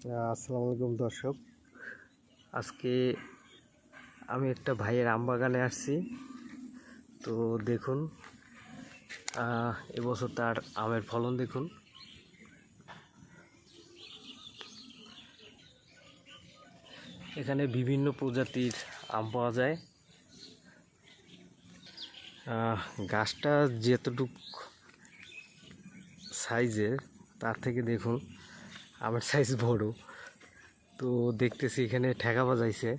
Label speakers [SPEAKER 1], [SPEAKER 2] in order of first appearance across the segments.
[SPEAKER 1] আসসালামু আলাইকুম দর্শক। আজকে আমি একটা ভাইয়ের আম বাগানে আসছি। তো দেখুন এবছর তার আমের ফলন দেখুন। এখানে বিভিন্ন প্রজাতির আম পাওয়া যায়। গাছটা যতটুক সাইজের, তার থেকে দেখুন আমার সাইজ বড়। তো দেখতেছি এখানে ঠেকা বাজাইছে।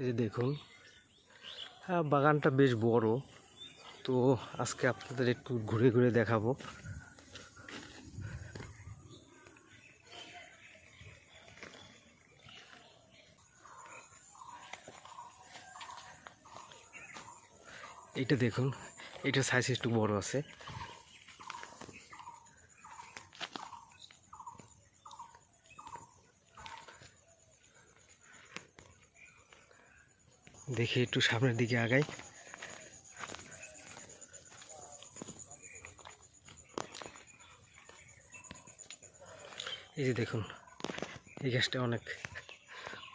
[SPEAKER 1] এই যে দেখুন হ্যাঁ বাগানটা বেশ বড়। তো আজকে আপনাদের একটু ঘুরে ঘুরে দেখাবো। এইটা দেখুন এটা সাইজ একটু বড় আছে। দেখি একটু সামনের দিকে আগাই। এই যে দেখুন, এই গাছটা অনেক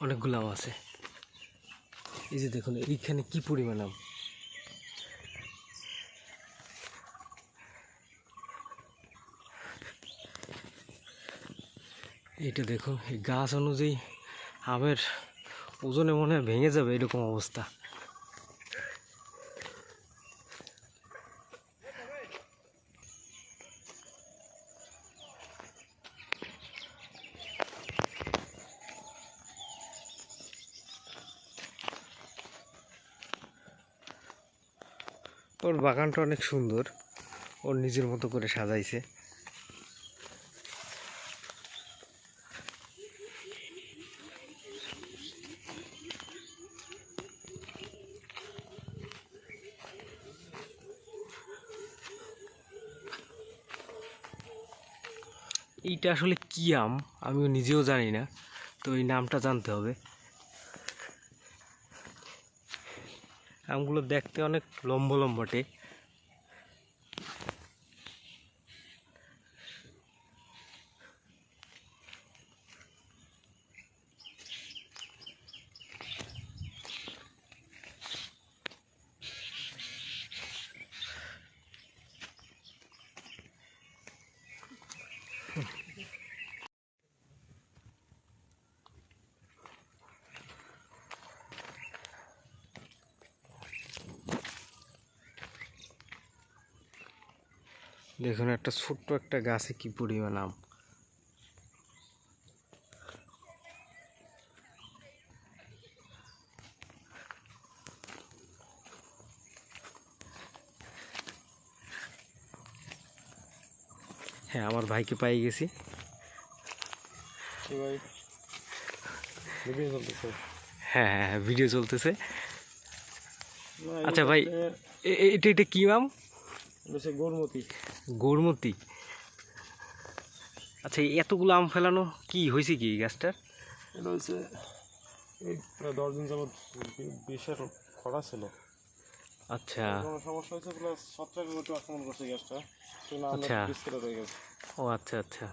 [SPEAKER 1] অনেকগুলো আছে। এই যে দেখুন, এইখানে কি পরিমাণ আম এইটা দেখুন এই গাছ অনুযায়ী আমের ওজনে মনে ভেঙে যাবে এরকম অবস্থা। ওর বাগানটা অনেক সুন্দর, ওর নিজের মতো করে সাজাইছে। এইটা আসলে কি আম? আমিও নিজেও জানি না। তো এই নামটা জানতে হবে। আমগুলো দেখতে অনেক লম্বা লম্বাটে দেখুন একটা ছোট্ট একটা গাছে কি পরিমাণ আম। হ্যাঁ আমার ভাইকে পাই গেছি। হ্যাঁ হ্যাঁ হ্যাঁ ভিডিও চলতেছে। আচ্ছা ভাই এটা এটা কি আম?
[SPEAKER 2] গরমতি।
[SPEAKER 1] গৌরমতি। আচ্ছা এতগুলো আম ফেলানো কি হয়েছে কি গাছটার?
[SPEAKER 2] এটা হচ্ছে এই প্রায় দশ দিন যাবৎ বিশের খরা ছিল।
[SPEAKER 1] আচ্ছা।
[SPEAKER 2] কোনো সমস্যা হয়েছে? প্লাস ছত্রাক একটু আক্রমণ করছে গ্যাসটা
[SPEAKER 1] আচ্ছা। ও আচ্ছা আচ্ছা।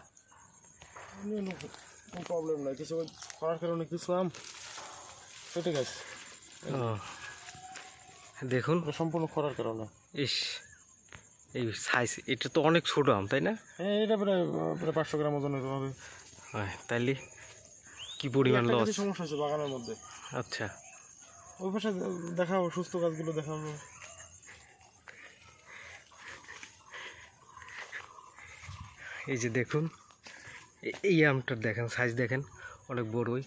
[SPEAKER 2] কোনো প্রবলেম নাই। কিছু খরার কারণে কিছু আম কেটে গেছে।
[SPEAKER 1] দেখুন।
[SPEAKER 2] সম্পূর্ণ খরার কারণে।
[SPEAKER 1] ইস। এই সাইজ এটা তো অনেক ছোট আম তাই না?
[SPEAKER 2] হ্যাঁ এটা প্রায় প্রায় পাঁচশো গ্রাম ওজনের হবে।
[SPEAKER 1] হয় তাইলে কি পরিমাণ লস
[SPEAKER 2] সমস্যা হয়েছে বাগানের মধ্যে।
[SPEAKER 1] আচ্ছা।
[SPEAKER 2] ওই পাশে দেখাবো সুস্থ গাছগুলো দেখাবো।
[SPEAKER 1] এই যে দেখুন এই আমটার দেখেন সাইজ দেখেন অনেক বড়ই।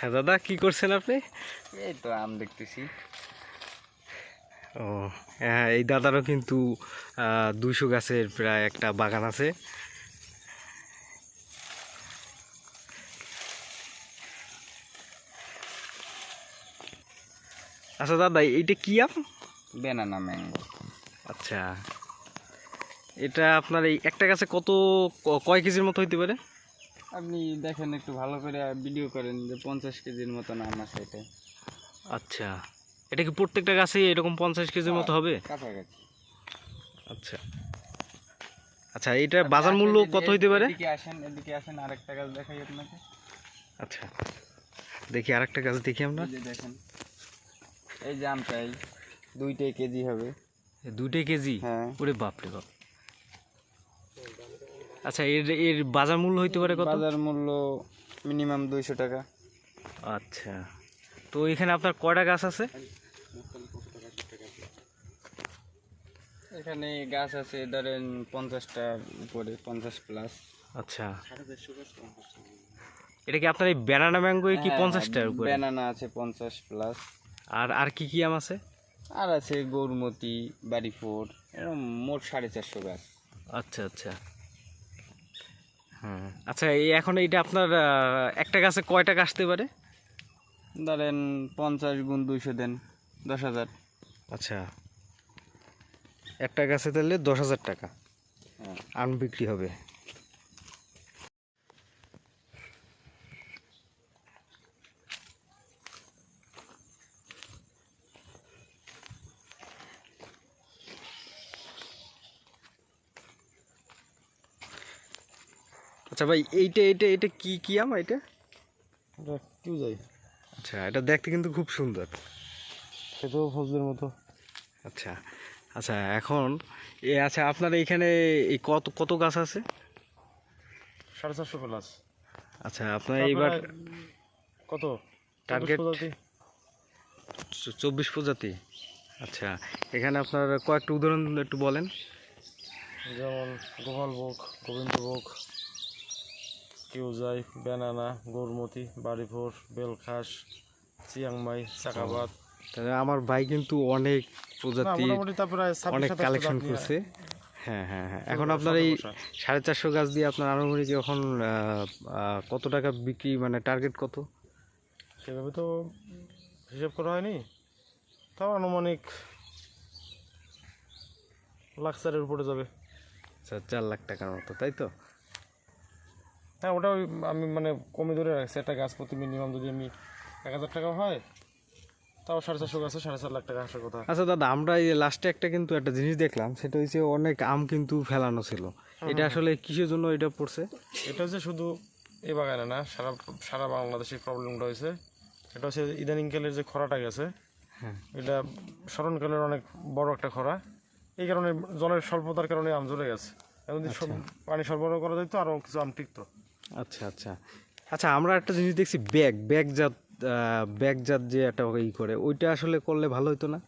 [SPEAKER 1] হ্যাঁ দাদা কি করছেন আপনি?
[SPEAKER 3] এই তো আম দেখতেছি।
[SPEAKER 1] ও হ্যাঁ এই দাদারও কিন্তু দুইশো গাছের প্রায় একটা বাগান আছে। আচ্ছা দাদা এইটা কি আম?
[SPEAKER 3] Banana mango.
[SPEAKER 1] আচ্ছা। এটা আপনার এই একটা গাছে কত কয় কেজির মতো হইতে পারে?
[SPEAKER 3] আপনি দেখেন একটু ভালো করে ভিডিও করেন যে পঞ্চাশ কেজির মতো আম আছে এটা।
[SPEAKER 1] আচ্ছা। এটা কি প্রত্যেকটা গাছে এরকম পঞ্চাশ কেজির মতো হবে?
[SPEAKER 3] কাছাকাছি।
[SPEAKER 1] আচ্ছা। আচ্ছা এটার বাজার মূল্য কত হইতে পারে?
[SPEAKER 3] এদিকে আসেন এদিকে আসেন আরেকটা গাছ দেখাই আপনাকে।
[SPEAKER 1] আচ্ছা। দেখি আরেকটা গাছ দেখি আমরা।
[SPEAKER 3] দেখেন এই যে আমটাই দুইটাই কেজি হবে।
[SPEAKER 1] দুইটাই কেজি?
[SPEAKER 3] হ্যাঁ।
[SPEAKER 1] ওরে বাপরে বাপ। আচ্ছা এর এর বাজার মূল্য হইতে পারে কত?
[SPEAKER 3] বাজার মূল্য মিনিমাম দুইশো টাকা।
[SPEAKER 1] আচ্ছা। তো এখানে আপনার কয়টা গাছ আছে?
[SPEAKER 3] এখানে গাছ আছে ধরেন পঞ্চাশটা উপরে পঞ্চাশ প্লাস
[SPEAKER 1] আচ্ছা। এটা কি আপনার এই ব্যানানা ম্যাঙ্গো
[SPEAKER 3] হ্যাঁ,
[SPEAKER 1] কি পঞ্চাশটার উপরে?
[SPEAKER 3] ব্যানানা আছে পঞ্চাশ প্লাস
[SPEAKER 1] আর আর কি কি আম আছে?
[SPEAKER 3] আর আছে গৌরমতি বাড়িফোর এরকম মোট সাড়ে চারশো গাছ।
[SPEAKER 1] আচ্ছা আচ্ছা। হ্যাঁ আচ্ছা এই এখন এইটা আপনার একটা গাছে কয়টা আসতে পারে?
[SPEAKER 3] ধরেন পঞ্চাশ গুণ দুইশো দেন দশ হাজার।
[SPEAKER 1] আচ্ছা। একটা গাছে তাহলে দশ হাজার টাকা।
[SPEAKER 3] হ্যাঁ।
[SPEAKER 1] আম বিক্রি হবে। আচ্ছা ভাই এইটা এইটা এটা কি কি আম এটা?
[SPEAKER 2] কেউ যাই।
[SPEAKER 1] আচ্ছা এটা দেখতে কিন্তু খুব সুন্দর।
[SPEAKER 2] খেতেও ফজলের মতো।
[SPEAKER 1] আচ্ছা আচ্ছা এখন এ আচ্ছা আপনার এইখানে এই কত কত গাছ আছে?
[SPEAKER 2] সাড়ে চারশো প্লাস
[SPEAKER 1] আচ্ছা আপনার এইবার
[SPEAKER 2] কত? প্রজাতি?
[SPEAKER 1] চব্বিশ প্রজাতি। আচ্ছা এখানে আপনার কয়েকটা উদাহরণ একটু বলেন।
[SPEAKER 2] যেমন গোপালভোগ গোবিন্দভোগ কিউজাই ব্যানানা গৌরমতি বাড়িভোর বেলখাস চিয়াংমাই চাকাবাদ।
[SPEAKER 1] তাহলে আমার ভাই কিন্তু অনেক প্রজাতি অনেক কালেকশন করছে। হ্যাঁ হ্যাঁ হ্যাঁ। এখন আপনার এই সাড়ে চারশো গাছ দিয়ে আপনার আনুমানিক এখন কত টাকা বিক্রি মানে টার্গেট কত?
[SPEAKER 2] সেভাবে তো হিসেব করা হয়নি। তাও আনুমানিক লাখ চারের উপরে যাবে।
[SPEAKER 1] আচ্ছা চার লাখ টাকার মতো তাই তো?
[SPEAKER 2] হ্যাঁ ওটা ওই আমি মানে কমে ধরে রাখছি। একটা গাছ প্রতি মিনিমাম যদি আমি এক হাজার টাকা হয় তাও সাড়ে চারশো গাছে সাড়ে চার লাখ টাকা আসার কথা।
[SPEAKER 1] আচ্ছা দাদা আমরা এই লাস্টে একটা কিন্তু একটা জিনিস দেখলাম সেটা হচ্ছে অনেক আম কিন্তু ফেলানো ছিল। এটা আসলে কিসের জন্য এটা পড়ছে?
[SPEAKER 2] এটা হচ্ছে শুধু এই বাগানে না সারা সারা বাংলাদেশে প্রবলেমটা হয়েছে এটা হচ্ছে ইদানিংকালের যে খরাটা গেছে
[SPEAKER 1] হ্যাঁ।
[SPEAKER 2] এটা স্মরণকালের অনেক বড় একটা খরা। এই কারণে জলের স্বল্পতার কারণে আম জ্বলে গেছে। যদি সব- পানি সরবরাহ করা যেত আরও কিছু আম টিকতো।
[SPEAKER 1] আচ্ছা আচ্ছা। আচ্ছা আমরা একটা জিনিস দেখছি ব্যাগ ব্যাগজাত ব্যাগজাত যে একটা ই করে ওইটা আসলে করলে ভালো হতো না?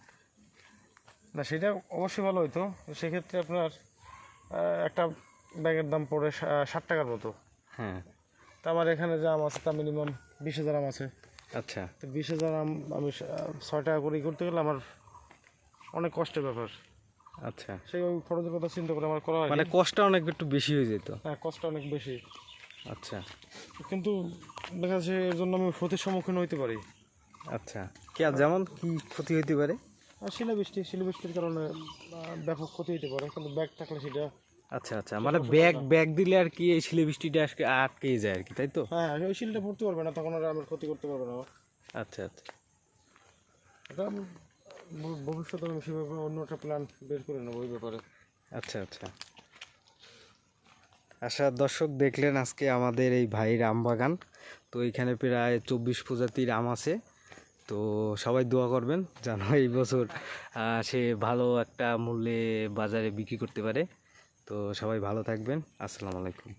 [SPEAKER 2] না সেটা অবশ্যই ভালো হতো সেক্ষেত্রে আপনার একটা ব্যাগের দাম পড়ে ষাট টাকার মতো।
[SPEAKER 1] হ্যাঁ।
[SPEAKER 2] তা আমার এখানে যে আম আছে তা মিনিমাম বিশ হাজার আম আছে।
[SPEAKER 1] আচ্ছা।
[SPEAKER 2] তো বিশ হাজার আম আমি ছয় টাকা করে ই করতে গেলে আমার অনেক কষ্টের ব্যাপার।
[SPEAKER 1] আচ্ছা।
[SPEAKER 2] সেই খরচের কথা চিন্তা করে আমার করা
[SPEAKER 1] মানে কষ্টটা অনেক একটু বেশি হয়ে যেত।
[SPEAKER 2] হ্যাঁ কষ্ট অনেক বেশি।
[SPEAKER 1] আচ্ছা।
[SPEAKER 2] কিন্তু দেখা যাচ্ছে এর জন্য আমি ক্ষতির সম্মুখীন হইতে পারি।
[SPEAKER 1] আচ্ছা। কে আর যেমন কি ক্ষতি হইতে পারে?
[SPEAKER 2] শিলাবৃষ্টি শিলাবৃষ্টির কারণে ব্যাপক ক্ষতি হইতে পারে কিন্তু ব্যাগ থাকলে সেটা
[SPEAKER 1] আচ্ছা আচ্ছা। মানে ব্যাগ ব্যাগ দিলে আর কি এই শিলে বৃষ্টিটা আজকে আটকে যায় আর কি তাই তো?
[SPEAKER 2] হ্যাঁ ওই শিলটা পড়তে পারবে না তখন আর আমার ক্ষতি করতে পারবে না
[SPEAKER 1] আচ্ছা আচ্ছা।
[SPEAKER 2] এটা ভবিষ্যতে আমি সেভাবে অন্য একটা প্ল্যান বের করে নেব ওই ব্যাপারে।
[SPEAKER 1] আচ্ছা আচ্ছা। আচ্ছা দর্শক দেখলেন আজকে আমাদের এই ভাইয়ের আম বাগান। তো এখানে প্রায় চব্বিশ প্রজাতির আম আছে। তো সবাই দোয়া করবেন যেন এই বছর সে ভালো একটা মূল্যে বাজারে বিক্রি করতে পারে। তো সবাই ভালো থাকবেন। আসসালামু আলাইকুম।